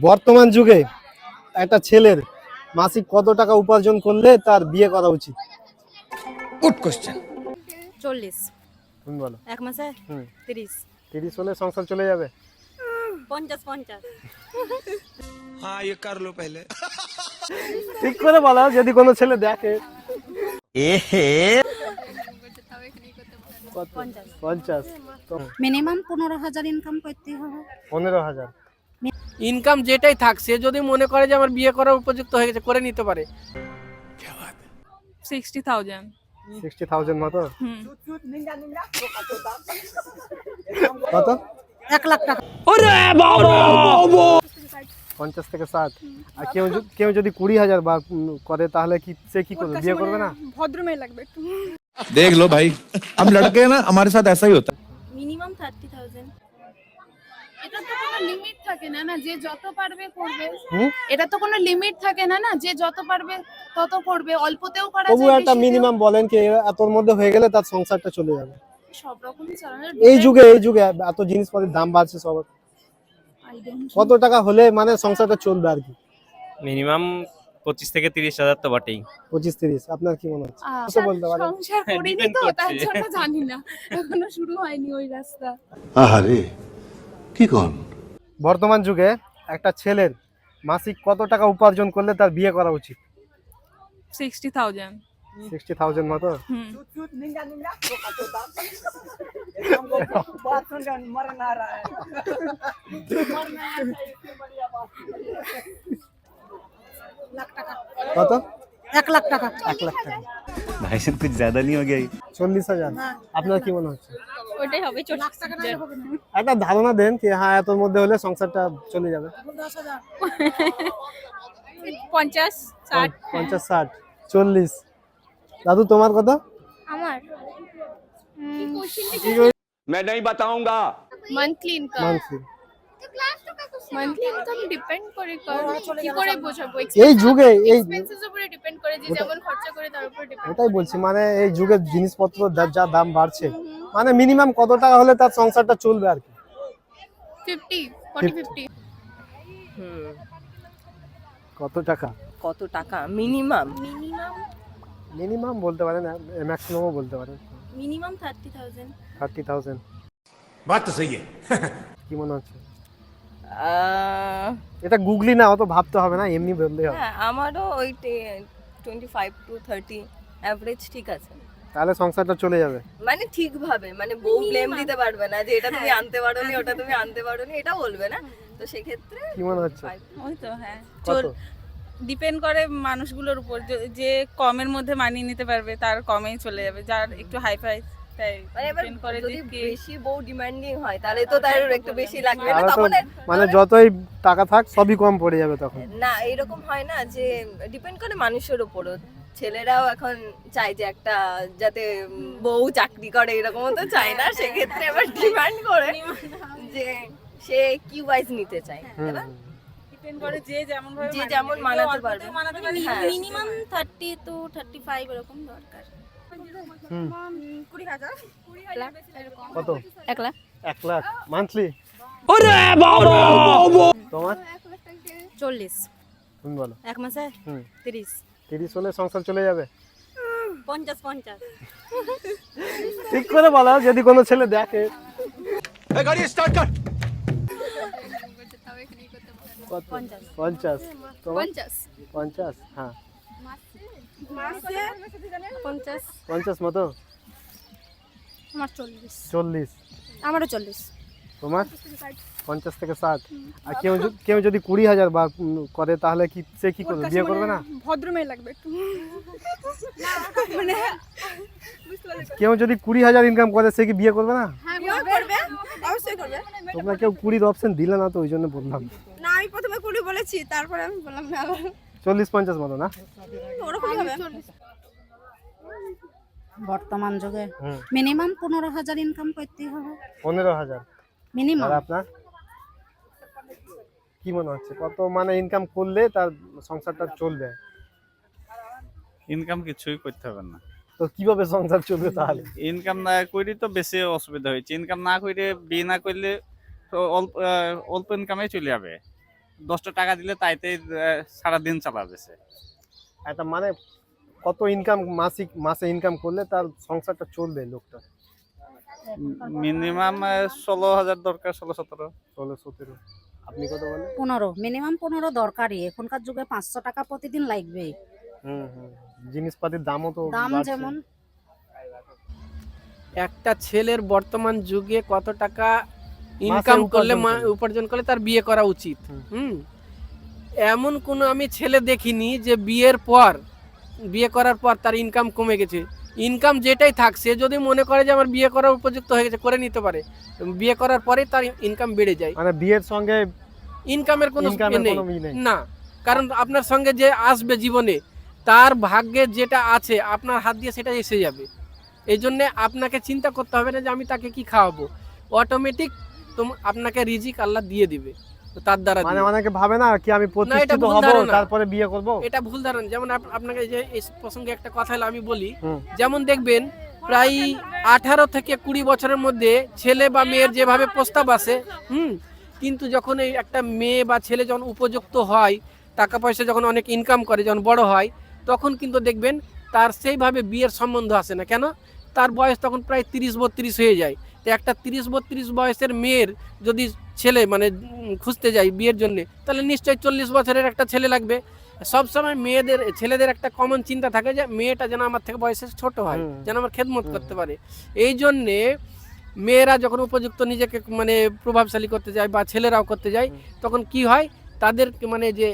বর্তমান যুগে একটা ছেলের মাসিক কত টাকা উপার্জন করলে তার বিয়ে করা উচিত? গুড কোশ্চেন চল্লিশ। তুমি বলো। এক মাসে? হুম। তিরিশ। তিরিশ হলে সংসার চলে যাবে? পঞ্চাশ পঞ্চাশ। হ্যাঁ ইয়ে কার লো ঠিক করে বলো যদি কোনো ছেলে দেখে। এহে। পঞ্চাশ। মিনিমাম পনেরো হাজার ইনকাম করতে হবে। পনেরো হাজার। ইনকাম যেটাই থাক সে যদি মনে করে যে আমার বিয়ে করার উপযুক্ত হয়ে গেছে করে নিতে পারে সিক্সটি থাউজেন্ড সিক্সটি থাউজেন্ড মতো হুম কত এক লাখ টাকা পঞ্চাশ থেকে ষাট আর কেউ যদি- কেউ যদি কুড়ি হাজার বা উম, করে তাহলে কি সে কি করবে বিয়ে করবে না ভদ্র মেয়ে লাগবে একটু देख लो भाई हम लड़के हैं ना हमारे साथ ऐसा ही होता है মিনিমাম থার্টি থাউজেন্ড এটা তো কোনো লিমিট থাকে না না যে যত পারবে করবে। এটা তো কোনো লিমিট থাকে না না যে যত পারবে তত করবে অল্পতেও করা তবু একটা মিনিমাম বলেন কি এতর মধ্যে হয়ে গেলে তার সংসারটা চলে যাবে। সব রকমই চালানোর এই যুগে এই যুগে এত জিনিসপত্রের দাম বাড়ছে সব। কত টাকা হলে মানে সংসারটা চলবে আর কি? মিনিমাম পঁচিশ থেকে তিরিশ হাজার তো বটেই। পঁচিশ তিরিশ আপনার কি মনে হচ্ছে? সংসার করিনি তো তার জন্য জানি না। এখনও শুরু হয়নি ওই রাস্তা। আহারে কি কন? বর্তমান যুগে একটা ছেলের মাসিক কত টাকা উপার্জন করলে তার বিয়ে করা উচিত? সিক্সটি থাউজেন্ড সিক্সটি থাউজেন্ড মতো? কত? এক লাখ টাকা। লাখ টাকা। ভাই সাহেব কিছু জ্যাদা নিয়ে গিয়ে চল্লিশ হাজার? আপনার কি মনে হচ্ছে? ওটাই হবে চল্লিশ টাকা হবে একটা ধারণা দেন কি হ্যাঁ এতর মধ্যে হলে সংসারটা চলে যাবে পঞ্চাশ ষাট পঞ্চাশ ষাট চল্লিশ দাদু তোমার কত আমার मैं नहीं बताऊंगा monthly income monthly monthly income depend করে কার কি করে বোঝাবো এই যুগে এই এক্সপেন্সেস উপরে ডিপেন্ড করে যে যেমন খরচা করে তার উপর ডিপেন্ড ওটাই বলছি মানে এই যুগের জিনিসপত্র যা- যা দাম বাড়ছে মানে মিনিমাম কত টাকা হলে তার সংসারটা চলবে আর কি কত টাকা? কত টাকা? মিনিমাম? মিনিমাম? মিনিমাম বলতে পারেন ম্যাক্সিমামও বলতে পারেন। মিনিমাম 30000 30000 তো হ্যাঁ। কি মনে হচ্ছে? এটা গুগলি না অত ভাবতে হবে না এমনি বললে হবে। হ্যাঁ আমারও ওই 25 টু 30 অ্যাভারেজ ঠিক আছে। তাহলে সংসারটা চলে যাবে। মানে ঠিকভাবে মানে বউ ব্লেম দিতে পারবে না যে এটা তুমি আনতে পারো পারোনি ওটা তুমি আনতে পারো পারোনি এটা বলবে না। তো সেক্ষেত্রে কি মনে হচ্ছে? ওই তো হ্যাঁ। কত? ডিপেন্ড করে মানুষগুলোর উপর। যে- কমের মধ্যে মানিয়ে নিতে পারবে তার কমেই চলে যাবে। যার একটু হাই ফাই তাই মানে এবার করে যদি বেশি বউ ডিমান্ডিং হয় তাহলে তো তার একটু বেশি লাগবে না। তখন মানে যতই টাকা থাক সবই কম পড়ে যাবে তখন। না এরকম হয় না যে ডিপেন্ড করে মানুষের উপরও। ছেলেরাও এখন চায় যে একটা যাতে বউ চাকরি করে এরকম তো চায় না সেক্ষেত্রে এবার ডিমান্ড করে যে সে কি ওয়াইজ নিতে চায় যে যেমন। মানাতে পারবে। হ্যাঁ। Minimum thirty two thirty five এরকম দরকার। হুম। কুড়ি হাজার। কত? এক লাখ। এক লাখ। মান্থলি তোমার? চল্লিশ। তুমি বলো। এক মাসে তিরিশ। তিরিশ হলে সংসার চলে যাবে। পঞ্চাশ পঞ্চাশ। ঠিক করে বলা যদি কোনো ছেলে দেখে। পঞ্চাশ। পঞ্চাশ। হ্যাঁ। পঞ্চাশ। মতো? চল্লিশ। চল্লিশ। আমারও চল্লিশ। তোমার? পঞ্চাশ থেকে ষাট। আর কেউ কেউ যদি কুড়ি হাজার বা করে তাহলে কি সে কি করবে? বিয়ে করবে না? ভদ্র মেয়ে লাগবে মানে কেউ যদি কুড়ি হাজার ইনকাম করে সে কি বিয়ে করবে না? হ্যাঁ করবে। অবশ্যই তোমরা কেউ কুড়ির অপশন দিলে না তো ওই জন্য বললাম। না আমি প্রথমে কুড়ি বলেছি তারপরে আমি বললাম না। চল্লিশ পঞ্চাশ মতো না। বর্তমান যুগে মিনিমাম পনেরো হাজার ইনকাম করতে হবে। পনেরো হাজার। মিনিমাম আর আপনার? কি মনে হচ্ছে? কত মানে ইনকাম করলে তার সংসারটা চলবে? ইনকাম কিছুই করতে হবে না। তো কীভাবে সংসার চলবে তাহলে? ইনকাম না করি তো বেশি অসুবিধা হয়েছে। ইনকাম না করে বিয়ে না করলে তো অল্প অল্প ইনকামে চলে যাবে। দশটা টাকা দিলে তাইতে সারাদিন চালাবে সে। একটা মানে কত ইনকাম মাসিক মাসে ইনকাম করলে তার সংসারটা চলবে লোকটা মিনিমাম ষোলো হাজার দরকার ষোলো সতেরো। ষোলো সতেরো। আপনি কত বলেন? পনেরো। মিনিমাম পনেরো দরকারই। এখনকার যুগে পাঁচশো টাকা প্রতিদিন লাগবে। হুম হুম। জিনিসপাতির দামও তো দাম যেমন। একটা ছেলের বর্তমান যুগে কত টাকা ইনকাম করলে উপার্জন মা- উপার্জন করলে তার বিয়ে করা উচিত। হুম। এমন কোনো আমি ছেলে দেখিনি যে বিয়ের পর বিয়ে করার পর তার ইনকাম কমে গেছে। ইনকাম যেটাই থাক সে যদি মনে করে যে আমার বিয়ে করার উপযুক্ত হয়ে গেছে করে নিতে পারে। বিয়ে করার পরে তার ইনকাম বেড়ে যায়। মানে বিয়ের সঙ্গে ইনকামের কোনো নেই। না। কারণ আপনার সঙ্গে যে আসবে জীবনে তার ভাগ্যে যেটা আছে আপনার হাত দিয়ে সেটা এসে যাবে। এই জন্যে আপনাকে চিন্তা করতে হবে না যে আমি তাকে কি খাওয়াবো। অটোমেটিক তোম আপনাকে রিজিক আল্লাহ দিয়ে দিবে। তার দ্বারা মানে অনেকে ভাবে না কি আমি প্রতিষ্ঠিত হব তারপরে বিয়ে করব? এটা ভুল ধারণা। যেমন আপনাকে যে এই প্রসঙ্গে একটা কথা হলো আমি বলি। যেমন দেখবেন প্রায় আঠারো থেকে কুড়ি বছরের মধ্যে ছেলে বা মেয়ের যেভাবে প্রস্তাব আসে হুম কিন্তু যখন এই একটা মেয়ে বা ছেলে যখন উপযুক্ত হয় টাকা পয়সা যখন অনেক ইনকাম করে যখন বড় হয় তখন কিন্তু দেখবেন তার সেইভাবে বিয়ের সম্বন্ধ আসে না। কেন? তার বয়স তখন প্রায় তিরিশ বত্রিশ হয়ে যায়। তো একটা তিরিশ বত্রিশ বয়সের মেয়ের যদি ছেলে মানে খুঁজতে যায় বিয়ের জন্য তাহলে নিশ্চয়ই চল্লিশ বছরের একটা ছেলে লাগবে। সবসময় মেয়েদের ছেলেদের একটা কমন চিন্তা থাকে যে মেয়েটা যেন আমার থেকে বয়সে ছোট হয় যেন আমার খেদমত করতে পারে। এই জন্যে মেয়েরা যখন উপযুক্ত নিজেকে মানে প্রভাবশালী করতে যায় বা ছেলেরাও করতে যায় তখন কি হয়? তাদের মানে যে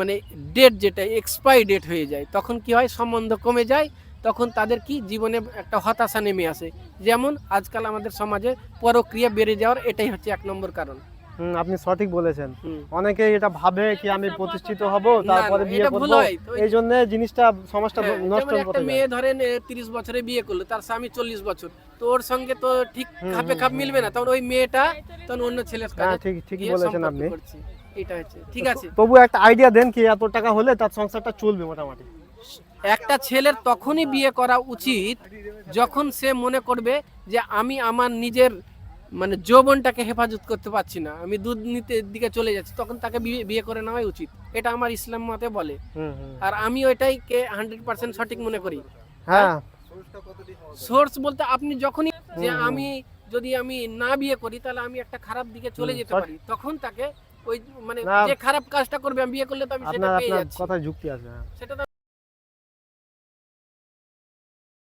মানে ডেট যেটা এক্সপায়ারি ডেট হয়ে যায় তখন কি হয়? সম্বন্ধ কমে যায় তখন তাদের কি জীবনে একটা হতাশা নেমে আসে। যেমন আজকাল আমাদের সমাজে পরক্রিয়া বেড়ে যাওয়ার এটাই হচ্ছে এক নম্বর কারণ। আপনি সঠিক বলেছেন। অনেকে এটা ভাবে কি আমি প্রতিষ্ঠিত হব তারপরে বিয়ে করব। এই জন্য জিনিসটা সমাজটা হ্যাঁ, নষ্ট করতে মেয়ে ধরেন তিরিশ বছরে বিয়ে করল তার স্বামী চল্লিশ বছর। তো ওর সঙ্গে তো ঠিক খাপে খাপ মিলবে না তখন ওই মেয়েটা তখন অন্য ছেলের হ্যাঁ কাছে ঠিক ঠিকই বলেছেন আপনি। এটা হচ্ছে ঠিক আছে। তবু একটা আইডিয়া দেন কি এত টাকা হলে তার সংসারটা চলবে মোটামুটি। একটা ছেলের তখনই বিয়ে করা উচিত যখন সে মনে করবে যে আমি আমার নিজের মানে যৌবনটাকে হেফাজত করতে পারছি না আমি দুধ নিতে দিকে চলে যাচ্ছি তখন তাকে বিয়ে- করে নেওয়াই উচিত। এটা আমার ইসলাম মতে বলে। আর আমি ওইটাই কে হান্ড্রেড পার্সেন্ট সঠিক মনে করি। হ্যাঁ। সোর্স বলতে আপনি যখনই যে। আমি যদি আমি না বিয়ে করি তাহলে আমি একটা খারাপ দিকে চলে যেতে পারি। তখন তাকে ওই মানে যে খারাপ কাজটা করবে আমি বিয়ে করলে তো আমি সেটা পেয়ে যাচ্ছি। কথায় যুক্তি আছে হ্যাঁ। সেটা